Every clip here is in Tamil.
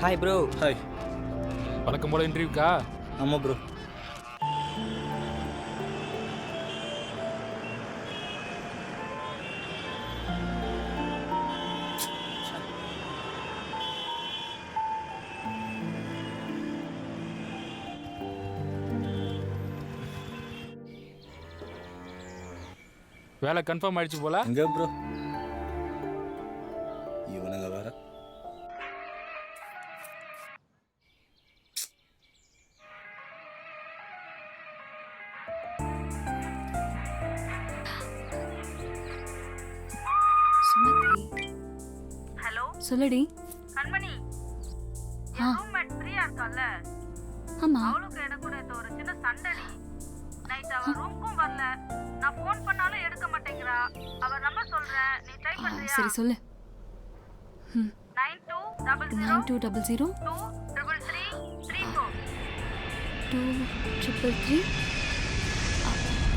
ஹாய் ப்ரோ ஹாய் வணக்கம் போல இன்டர்வியூக்கா ஆமாம் ப்ரோ வேலை கன்ஃபார்ம் ஆயிடுச்சு போல? எங்க ப்ரோ சொல்லுடி. கண்மணி ரூம்மேட் பிரியா இருக்கால்ல ஆமா. அவளுக்கு எனக்கு கூட ஒரு சின்ன சண்டடி. நைட் அவ ரூம்க்கும் வரல. நான் ஃபோன் பண்ணாலும் எடுக்க மாட்டேங்கிறா. அவ நம்பர் சொல்றேன் நீ ட்ரை பண்றியா? சரி சொல்லு. Nine two double nine two double zero two triple three three four two triple three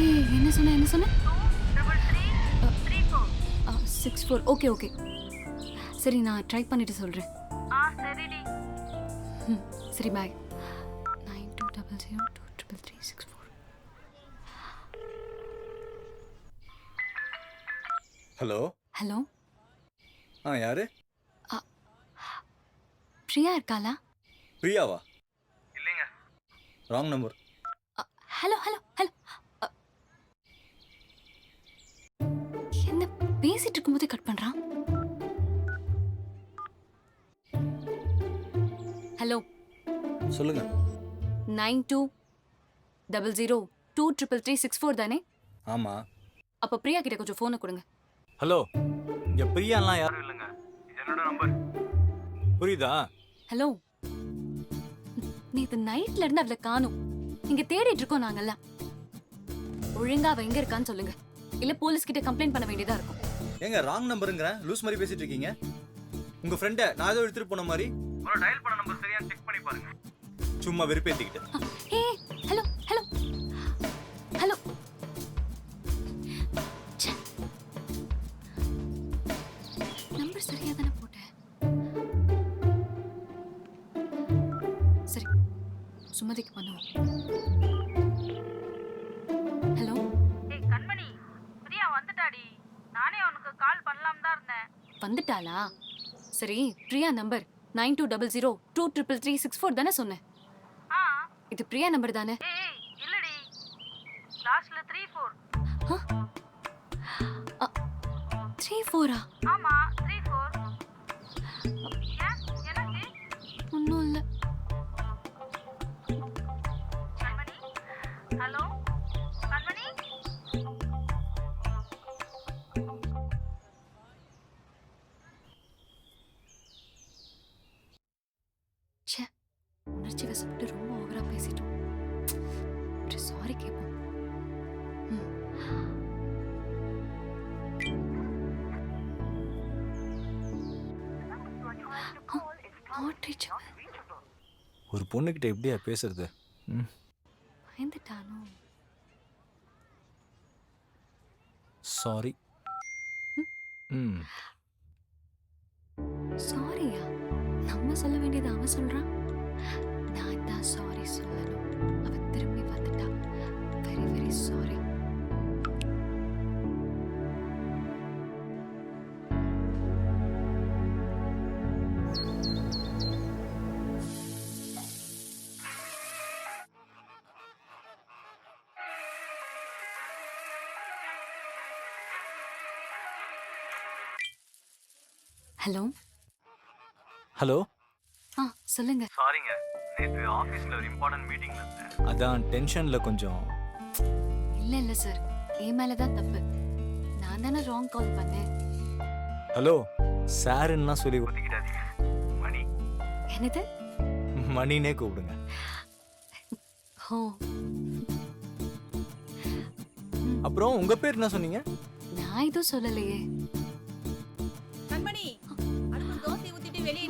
ஏய் என்ன சொன்ன என்ன சொன்ன? Two triple three three four six four okay okay சரி நான் ட்ரை பண்ணிட்டு சொல்கிறேன் ஆ சரிடி சரி bye nine two double zero two triple three six four hello hello ஆ யாரு? பிரியா இருக்காளா? பிரியாவா? இல்லைங்க. Wrong number hello hello hello என்ன பேசிட்டு இருக்கும்போதே கட் பண்றான்? ஹலோ சொல்லுங்க. Nine two double zero two triple three six four தானே? ஆமா. அப்போ பிரியா கிட்ட கொஞ்சம் ஃபோனை கொடுங்க. ஹலோ இங்க பிரியாலாம் யாரும் இல்லைங்க. என்னோட நம்பர் புரியுதா? ஹலோ நேத்து நைட்ல இருந்து அவளை காணும். இங்க தேடிட்டு இருக்கோம் நாங்கெல்லாம். ஒழுங்கா அவ எங்க இருக்கான்னு சொல்லுங்க. இல்ல போலீஸ் கிட்ட கம்ப்ளைண்ட் பண்ண வேண்டியதா இருக்கும். ஏங்க ராங் நம்பருங்கிறேன் லூஸ் மாதிரி பேசிட்டு இருக்கீங்க. உங்க ஃப்ரெண்டை நான் ஏதோ எடுத்துட்டு போன மாதிரி. ஒரு டயல் பண்ண நம்பர் சரியா செக் பண்ணி பாருங்க. சும்மா வெறுப்பேத்திக்கிட்டு. ஏ ஹலோ ஹலோ. ஹலோ. நம்பர் சரியா தானே போட்டேன். சரி சுமதிக்கு பண்ணுவோம். ஹலோ. ஏய் கண்மணி பிரியா வந்துட்டாடி. நானே உனக்கு கால் பண்ணலாம் தான் இருந்தேன். வந்துட்டாளா? சரி Priya number nine two double zero two triple three six four தானே சொன்னேன்? ஆ. இது பிரியா நம்பர் தானே? இல்லடி. லாஸ்ட்ல த்ரீ ஃபோர் த்ரீ ஃபோரா ஆமா த்ரீ ஃபோர் ஒன்றும் இல்லை. ஹலோ? கண்மணி? ஒரு பொண்ணுகிட்ட எப்படியா பேசுறது? ம். பயந்துட்டானோ? சாரி ம். சாரியா நம்ம சொல்ல வேண்டியது அவன் சொல்றான். நான் தான் சாரி சொல்லணும். அவ திரும்பி வந்துட்டா very very sorry hello? Hello? ஆ சொல்லுங்க. சாரிங்க நேற்று ஆஃபீஸில் ஒரு இம்பார்ட்டன்ட் மீட்டிங்கில் இருந்தேன் அதான் டென்ஷனில் கொஞ்சம். இல்ல இல்ல சார் என் மேல தான் தப்பு. நான் தானே ராங் கால் பண்ணேன். ஹலோ சாருன்னா சொல்லி ஒதுக்கிட்டாதீங்க மணி. என்னது? மணினே கூப்பிடுங்க. ஓ. அப்புறம் உங்க பேர் என்ன சொன்னீங்க? நான் எதுவும் சொல்லலையே.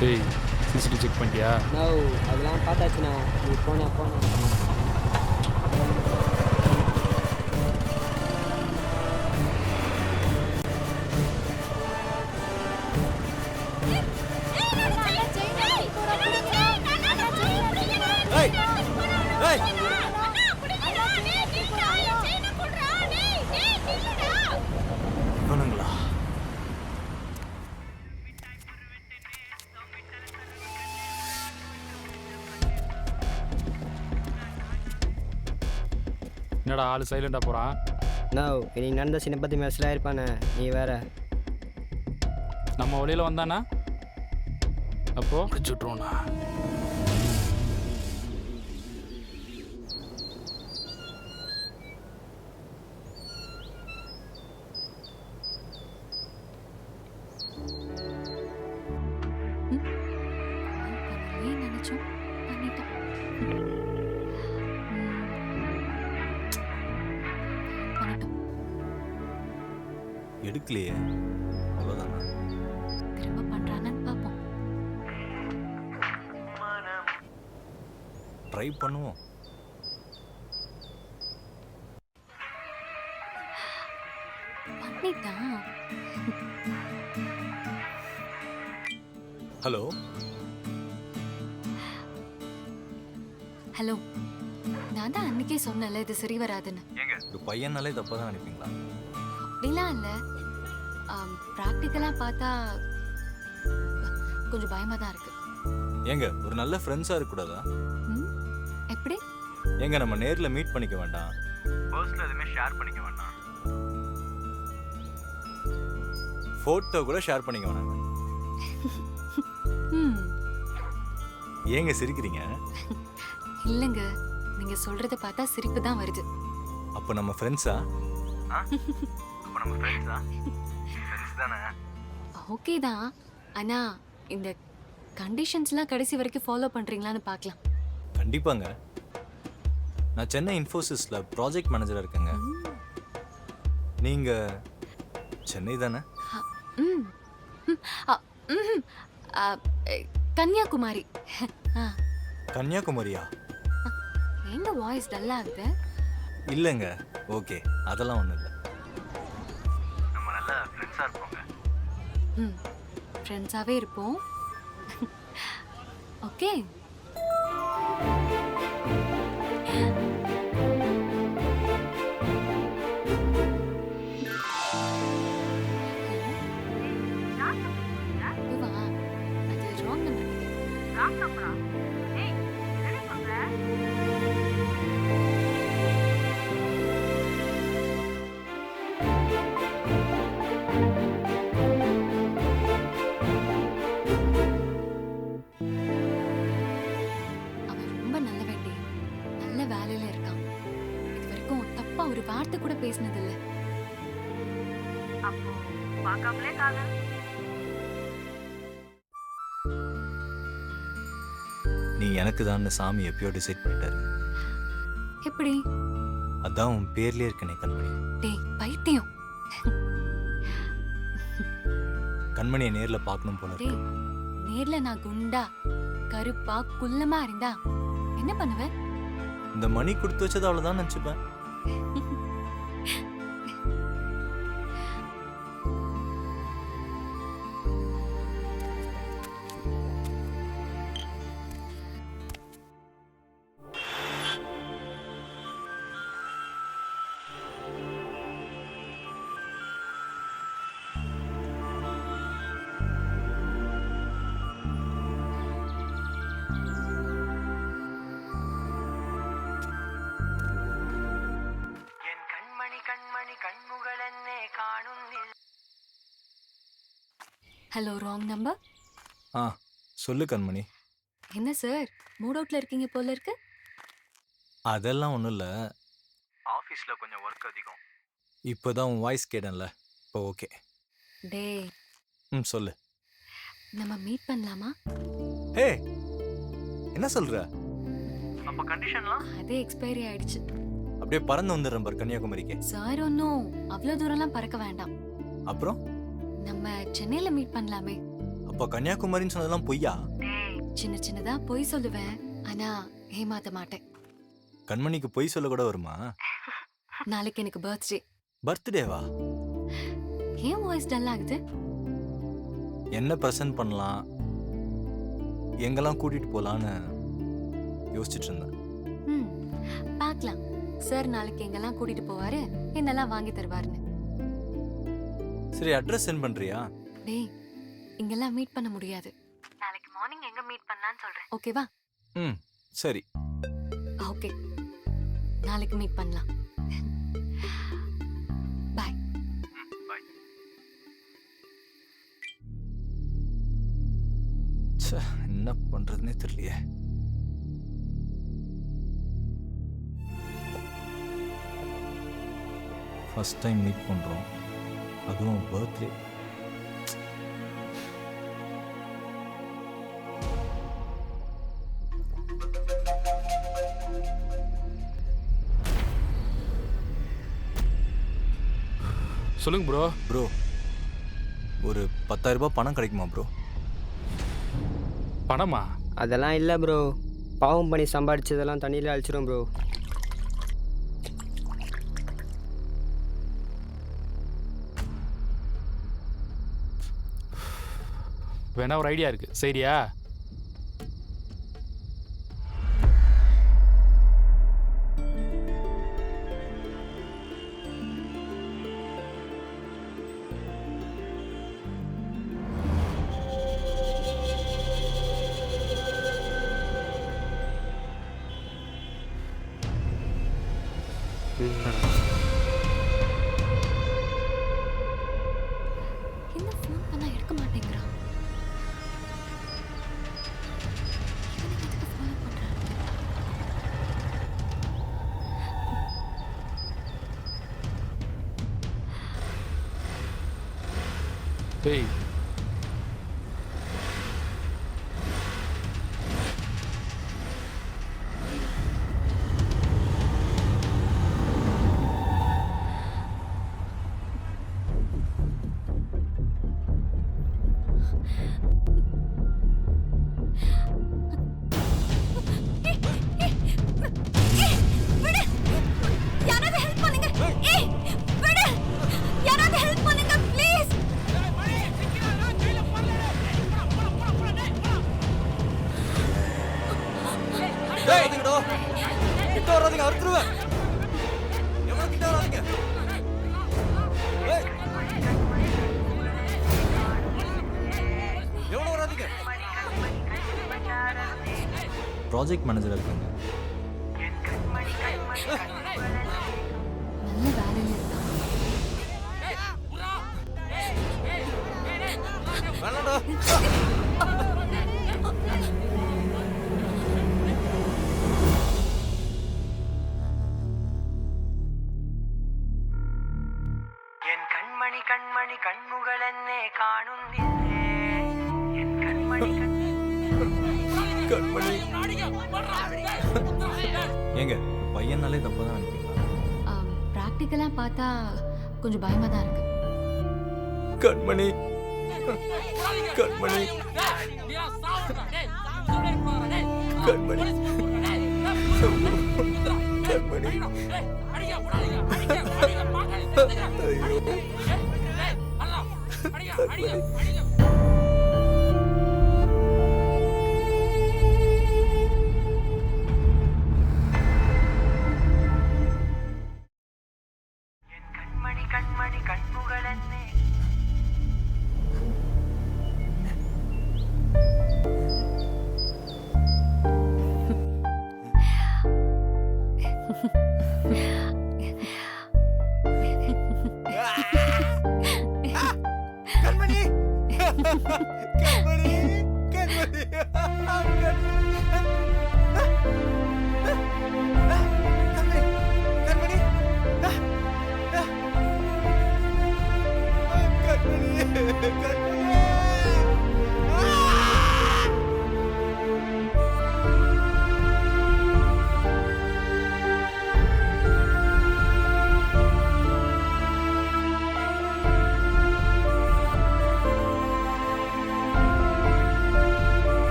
டேய் சிசிடிவி செக் பண்ணிட்டியா நோ அதெல்லாம் பார்த்தாச்சுண்ணா நீ போனா போனா என்னடா ஆள் சைலண்டாக போகிறான் நோ இன்னைக்கு நடந்த சின்னப்பத்தி மேட்ச்லாம் இருப்பானே நீ வேற. நம்ம வழியில் வந்தானா? அப்போ? பிடிச்சி எடுக்கலையே அவ்வளோதானா திரும்ப பண்றானன்னு பார்ப்போம் ட்ரை பண்ணுவோம். பண்ணிட்டான் ஹலோ ஹலோ நான் தான் அன்னைக்கே சொன்னேன்ல இது சரி வராதுன்னு. ஏங்க ஒரு பையனாலே தப்பாக தான் நினைப்பீங்களா? அப்படிலாம் இல்லை. ப்ராக்டிக்கலாக பார்த்தா கொஞ்சம் பயமாக தான் இருக்கு. ஏங்க ஒரு நல்ல ஃப்ரெண்ட்ஸாக இருக்கக்கூடாதா? ம் எப்படி? ஏங்க நம்ம நேரில் மீட் பண்ணிக்க வேண்டாம். பர்ஸில் எதுவுமே ஷேர் பண்ணிக்க வேண்டாம். ஃபோட்டோ கூட ஷேர் பண்ணிக்க வேணாங்க. ம். ஏங்க சிரிக்கிறீங்க? இல்லைங்க நீங்கள் சொல்கிறத பார்த்தா சிரிப்பு தான் வருது. அப்போ நம்ம ஃப்ரெண்ட்ஸா அப்போ நம்ம ஃப்ரெண்ட்ஸ் தானே? ஓகே தான். ஆனால் இந்த கண்டிஷன்ஸ்லாம் கடைசி வரைக்கும் ஃபாலோ பண்ணுறீங்களான்னு பார்க்கலாம். கண்டிப்பாங்க. நான் சென்னை இன்ஃபோசிஸில் ப்ராஜெக்ட் மேனேஜராக இருக்கேங்க. நீங்கள் சென்னை தானே? ம். ம், கன்னியாகுமரி. ஆ. கன்னியாகுமரியா? எங்க வாய்ஸ் டல் ஆகுது இல்லைங்க. ஓகே அதெல்லாம் ஒன்றும் இல்லை. ஃப்ரெண்ட்ஸாக இருப்போங்க ம் ஃப்ரெண்ட்ஸாகவே இருப்போம் ஓகே இதுவா அது ராங் நம்பர் ராங் நம்பரா நீ எனக்கு தான் சாமி எப்பயோ டிசைட் பண்ணிட்டாரு. எப்படி? அதான் உன் பேர்லயே இருக்கனே கண்மணி. டேய் பைத்தியம். கண்மணியை நேரில் பார்க்கணும் போல. டேய் நேர்ல நான் குண்டா கருப்பா குள்ளமா இருந்தா என்ன பண்ணுவ? இந்த மணி கொடுத்து வச்சது அவ்வளோதான் நினச்சிப்பேன். ஹலோ ராங் நம்பர் ஆ சொல்லு கண்மணி. என்ன சார்? மூட் அவுட்ல இருக்கீங்க போல இருக்கு. அதெல்லாம் ஒன்றும் இல்லை. ஆஃபீஸில் கொஞ்சம் ஒர்க் அதிகம். இப்போ தான் உன் வாய்ஸ் கேட்டேன்ல. இப்போ ஓகே டேய். ம் சொல்லு. நம்ம மீட் பண்ணலாமா? ஹே! என்ன சொல்ற? அப்ப கண்டிஷன்லாம் அதே எக்ஸ்பைரி ஆயிடுச்சு. அப்படியே பறந்து வந்துடுறேன் பார் கன்னியாகுமரிக்கு. சார் ஒன்றும் அவ்வளோ தூரம்லாம் பறக்க வேண்டாம். அப்புறம்? நம்ம சென்னையில மீட் பண்ணலாமே. அப்போ கன்னியாகுமரின்னு சொன்னதெல்லாம் பொய்யா? சின்ன சின்னதா பொய் சொல்லுவேன். ஆனா ஏமாத்த மாட்டேன். கண்மணிக்கு பொய் சொல்ல கூட வருமா? நாளைக்கு எனக்கு பர்த்டே பர்த்டேவா ஏன் வாய்ஸ் டல் ஆகுது? என்ன ப்ரெசென்ட் பண்ணலாம்? எங்கெல்லாம் கூட்டிட்டு போலான்னு யோசிச்சுட்டு இருந்தேன். ம் பார்க்கலாம். சார் நாளைக்கு எங்கெல்லாம் கூட்டிட்டு போவாரு என்னெல்லாம் வாங்கி தருவாருன்னு. சரி அட்ரஸ் சென்ட் பண்றியா? டேய் இங்கெல்லாம் மீட் பண்ண முடியாது. நாளைக்கு மார்னிங் எங்க மீட் பண்ணலாம்னு சொல்றேன். ஓகேவா ம் சரி. ஓகே நாளைக்கு மீட் பண்ணலாம். பாய் ச்சே, என்ன பண்றதுனே தெரியலையே. ஃபர்ஸ்ட் டைம் மீட் பண்றோம். அதுவும் பர்த்டே சொல்லுங்க ப்ரோ ப்ரோ ஒரு பத்தாயிரம் ரூபாய் பணம் கிடைக்குமா ப்ரோ பணமா? அதெல்லாம் இல்லை ப்ரோ பாவம் பண்ணி சம்பாதிச்சதெல்லாம் தண்ணியில் அழிச்சிரும் ப்ரோ வேணா ஒரு ஐடியா இருக்கு. சரியா? டேய் கிட்ட வராதீங்க அறுத்துருவேன். எவ்வளவு கிட்ட வராதீங்க. ஏய். எவ்வளவு வராதீங்க? ப்ராஜெக்ட் மேனேஜர் இருக்காங்க. பார்த்தா கொஞ்சம் பயமா தான் இருக்கு. கண்மணி. கண்மணி. கண்மணி. கண்மணி. ஐயோ. എൻ